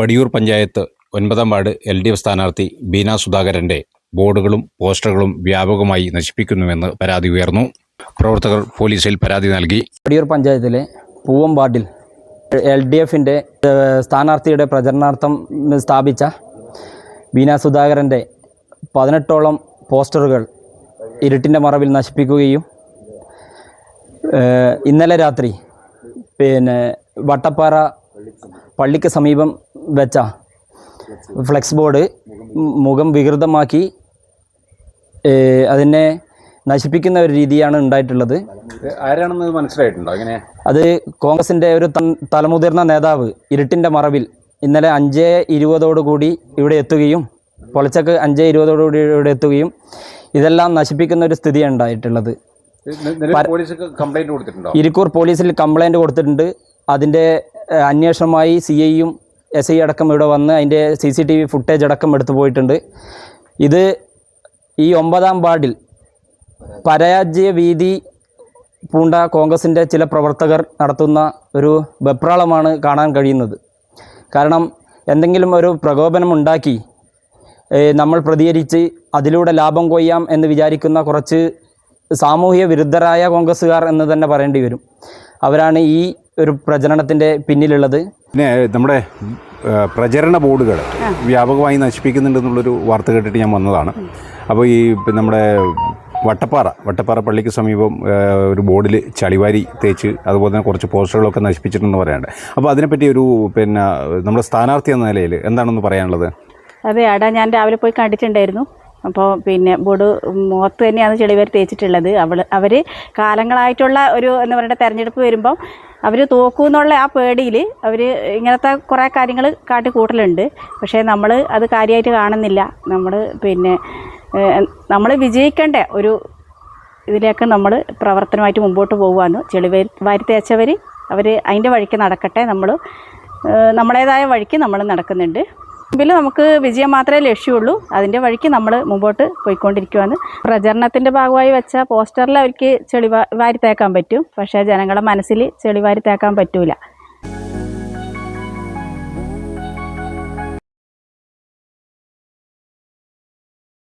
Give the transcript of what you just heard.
വടിയൂർ പഞ്ചായത്ത് ഒൻപതാം ward L D F സ്ഥാനാർത്ഥി ബീന സുധാകരന്റെ ബോർഡുകളും പോസ്റ്ററുകളും വ്യാപകമായി നശിപ്പിക്കുന്നുവെന്ന് പരാതി ഉയർന്നു. പ്രവർത്തകർ പോലീസിൽ പരാതി നൽകി. വടിയൂർ പഞ്ചായത്തിലെ പൂവം വാർഡിൽ എൽ ഡി എഫിന്റെ സ്ഥാനാർത്ഥിയുടെ പ്രചരണാർത്ഥം സ്ഥാപിച്ച ബീന സുധാകരന്റെ പതിനെട്ടോളം പോസ്റ്ററുകൾ ഇരുട്ടിന്റെ മറവിൽ നശിപ്പിക്കുകയും ഇന്നലെ രാത്രി പിന്നെ വട്ടപ്പാറ പള്ളിക്ക് സമീപം വെച്ച ഫ്ലെക്സ് ബോർഡ് മുഖം വികൃതമാക്കി അതിനെ നശിപ്പിക്കുന്ന ഒരു രീതിയാണ് ഉണ്ടായിട്ടുള്ളത്. ആരാണെന്ന് മനസ്സിലായിട്ടുണ്ടോ അങ്ങനെ അത് കോൺഗ്രസിന്റെ ഒരു തലമുതിർന്ന നേതാവ് ഇരുട്ടിന്റെ മറവിൽ ഇന്നലെ അഞ്ച് ഇരുപതോടുകൂടി ഇവിടെ എത്തുകയും പൊലച്ചക്ക് അഞ്ച് ഇരുപതോടുകൂടി ഇവിടെ എത്തുകയും ഇതെല്ലാം നശിപ്പിക്കുന്ന ഒരു സ്ഥിതിയാണ് ഉണ്ടായിട്ടുള്ളത്. ഇരിക്കൂർ പോലീസിൽ കംപ്ലൈന്റ് കൊടുത്തിട്ടുണ്ട്. അതിന്റെ ഏഹ്, അന്വേഷണമായി സി ഐയും എസ് ഐ അടക്കം ഇവിടെ വന്ന് അതിന്റെ C C T V footage അടക്കം എടുത്തു പോയിട്ടുണ്ട്. ഇത് ഈ ഒമ്പതാം വാർഡിൽ പരാജയ വീതി പൂണ്ട കോൺഗ്രസിന്റെ ചില പ്രവർത്തകർ നടത്തുന്ന ഒരു വെപ്രാളമാണ് കാണാൻ കഴിയുന്നത്. കാരണം എന്തെങ്കിലും ഒരു പ്രകോപനമുണ്ടാക്കി നമ്മൾ പ്രതികരിച്ച് അതിലൂടെ ലാഭം കൊയ്യാം എന്ന് വിചാരിക്കുന്ന കുറച്ച് സാമൂഹ്യ വിരുദ്ധരായ കോൺഗ്രസ്സുകാർ എന്ന് തന്നെ പറയേണ്ടി വരും. അവരാണ് ഈ ഒരു പ്രചരണത്തിന്റെ പിന്നിലുള്ളത്? പിന്നെ നമ്മുടെ പ്രചരണ ബോർഡുകൾ വ്യാപകമായി നശിപ്പിക്കുന്നുണ്ടെന്നുള്ളൊരു വാർത്ത കേട്ടിട്ട് ഞാൻ വന്നതാണ്. അപ്പോൾ ഈ നമ്മുടെ വട്ടപ്പാറ വട്ടപ്പാറ പള്ളിക്ക് സമീപം ഒരു ബോർഡിൽ ചളിവാരി തേച്ച് അതുപോലെ തന്നെ കുറച്ച് പോസ്റ്ററുകളൊക്കെ നശിപ്പിച്ചിട്ടുണ്ടെന്ന് പറയാനുണ്ട്. അപ്പോൾ അതിനെപ്പറ്റി ഒരു പിന്നെ നമ്മുടെ സ്ഥാനാർത്ഥി എന്ന നിലയിൽ എന്താണെന്ന് പറയാനുള്ളത്? അതെ ആടാ ഞാൻ രാവിലെ പോയി കണ്ടിട്ടുണ്ടായിരുന്നു. അപ്പോൾ പിന്നെ ബോഡ് മുഖത്ത് തന്നെയാണ് ചെളിവർ തേച്ചിട്ടുള്ളത്. അവൾ അവർ കാലങ്ങളായിട്ടുള്ള ഒരു എന്താ പറയുക തെരഞ്ഞെടുപ്പ് വരുമ്പം അവർ തോക്കൂന്നുള്ള ആ പേടിയിൽ അവർ ഇങ്ങനത്തെ കുറേ കാര്യങ്ങൾ കാട്ടി കാട്ടിക്കൂട്ടലുണ്ട് പക്ഷേ നമ്മൾ അത് കാര്യമായിട്ട് കാണുന്നില്ല. നമ്മൾ പിന്നെ നമ്മൾ വിജയിക്കേണ്ട ഒരു ഇതിലേക്ക് നമ്മൾ പ്രവർത്തനമായിട്ട് മുമ്പോട്ട് പോകുകയെന്ന് ചെളി വാരി വാരി തേച്ചവർ അവർ അതിന്റെ വഴിക്ക് നടക്കട്ടെ. നമ്മൾ നമ്മളേതായ വഴിക്ക് നമ്മൾ നടക്കുന്നുണ്ട്. മുമ്പിൽ നമുക്ക് വിജയം മാത്രമേ ലക്ഷ്യമുള്ളൂ. അതിന്റെ വഴിക്ക് നമ്മൾ മുമ്പോട്ട് പോയിക്കൊണ്ടിരിക്കുവാണ്. പ്രചരണത്തിന്റെ ഭാഗമായി വെച്ച പോസ്റ്ററിൽ അവർക്ക് ചെളി വാരി തേക്കാൻ പറ്റും. പക്ഷേ ജനങ്ങളുടെ മനസ്സിൽ ചെളി വാരി തേക്കാൻ പറ്റൂല.